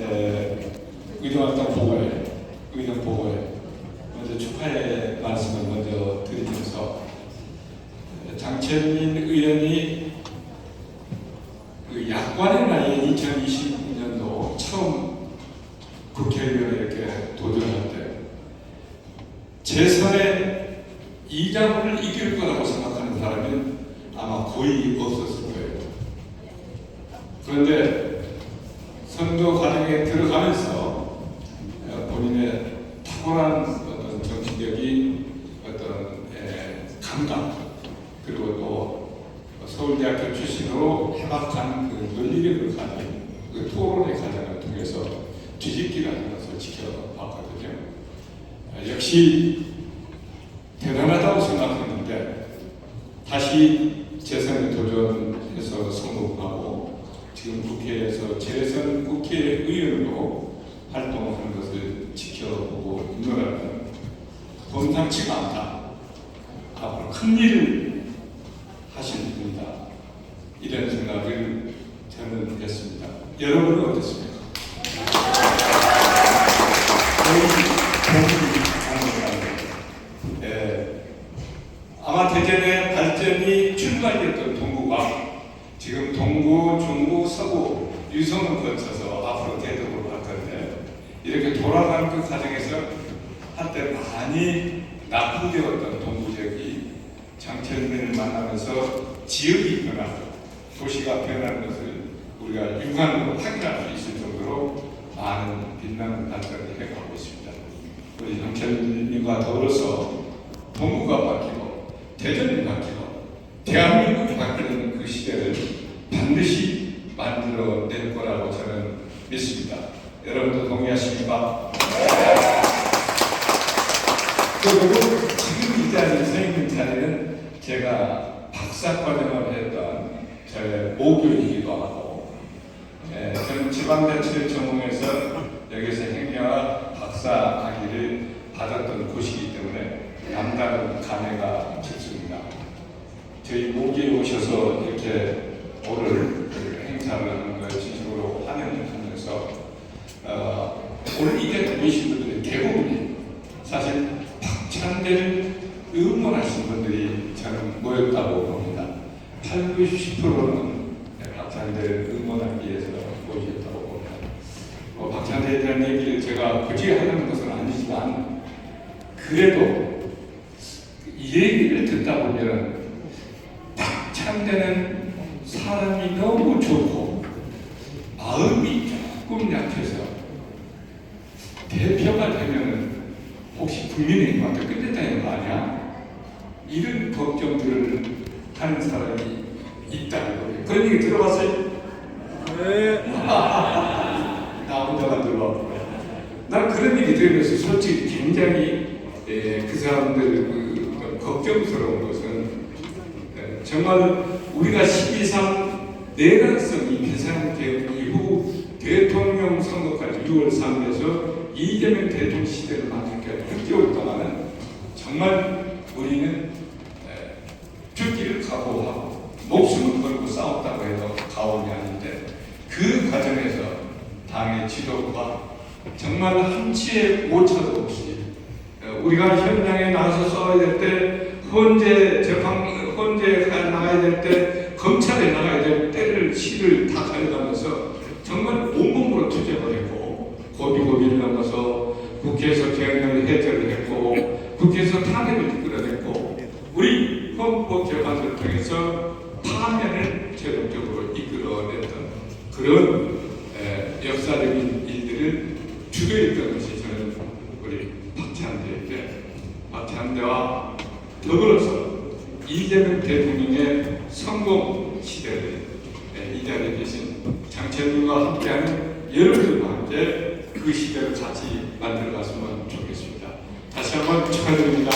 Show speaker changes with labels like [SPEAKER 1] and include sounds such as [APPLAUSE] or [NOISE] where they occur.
[SPEAKER 1] 에, 의정학당 보고회, 의정 보고회 먼저 축하의 말씀을 먼저 드리면서 에, 장철민 의원이 그 약관의 나이에 2020년도 처음 국회의원에 이렇게 도전할 때 재선에 이장을 이길 거라고 생각하는 사람은 아마 거의 없었을 거예요. 그런데 선거 과정에 들어가면서 어, 본인의 탁월한 정치적인 어떤 에, 감각 그리고 또 서울대학교 출신으로 해박한 그 논리력을 가진 그 토론의 과정을 통해서 뒤집기라는 것을 지켜봤거든요. 어, 역시 대단하다고 생각했는데 다시 재선에 도전해서 성공하고 지금 국회에서 재선 국회의원으로 활동하는 것을 지켜보고 있노라면 범상치가 않다. 앞으로 큰 일을 하실 분이다. 이런 생각을 저는 했습니다. 여러분은 어떻습니까? 예, 아마 대전의 발전이 출발됐던 동구가 지금 동구, 중구, 서구 유성을 거쳐서 앞으로 대덕으로 갈 건데 이렇게 돌아가는 그 과정에서 한때 많이 낙후되었던 동구 지역이 장철민을 만나면서 지역이 변하고 도시가 변하는 것을 우리가 육안으로 확인할 수 있을 정도로 많은 빛나는 발전을 해가고 있습니다. 우리 장철민과 더불어서 동구가 바뀌고 대전이 바뀌고 대한민국이 바뀌는 그 시대를 반드시 만들어낼 거라고 저는 믿습니다. 여러분도 동의하십니까? 그리고 지금 이 자리에 서 있는 자리는 제가 박사과정을 했던 제 모교이기도 하고 예, 저는 지방자치를 전공해서 여기서 행여와 박사 학위를 받았던 곳이기 때문에 남다른 감회가 깊습니다. 저희 모기에 오셔서 이렇게 오늘 그 행사를 하는 걸 진심으로 환영하면서 어, 오늘 이게 모이신 분들의 대부분이 사실 박찬대를 응원하신 분들이 저는 모였다고 봅니다. 8, 90%는 박찬대를 응원하기 위해서 모이셨다고 봅니다. 어, 박찬대에 대한 얘기를 제가 굳이 하는 것은 아니지만 그래도 이 얘기를 듣다 보면 박찬대는 사람이 너무 좋고 마음이 조금 약해서 대표가 되면은 혹시 국민의힘한테 끝냈다는 거 아니야? 이런 걱정들을 하는 사람이 있다고 그런 얘기 들어봤어요?
[SPEAKER 2] 네. [LAUGHS]
[SPEAKER 1] 나 혼자만 들어왔고요. 난 그런 얘기 들으면서 솔직히 굉장히 에, 그 사람들 그, 걱정스러운 것은 에, 정말 우리가 12.3 내란성 이 배상 개혁 이후 대통령 선거까지 6월 3일에서 이재명 대통령 시대를 만들게 6개월 동안은 정말 우리는 에, 죽기를 각오하고 목숨을 걸고 싸웠다고 해도 가오이 아닌데 그 과정에서 당의 지도부가 정말 한치의 오차도 없이 어, 우리가 현장에 나서 싸워야 될 때 헌재 재판 헌재에 나가야 될 때 검찰에 나가야 될 때를 시를 다 가려가면서 정말 온몸으로 투쟁을 했고 고비고비를 넘어서 국회에서 계엄령을 해제를 했고 국회에서 탄핵을 이끌어냈고 우리 헌법재판소를 통해서 파면을 최종적으로 이끌어냈던 그런 에, 역사적인 일들을 주도했던 것이 저는 우리 박찬대에게 박찬대와 더불어서 이재명 대통령의 성공 시대를 에, 이 자리에 계신 장철민과 함께하는 여러분들과 함께 그 시대를 같이 만들어 갔으면 좋겠습니다. 다시 한번 축하드립니다.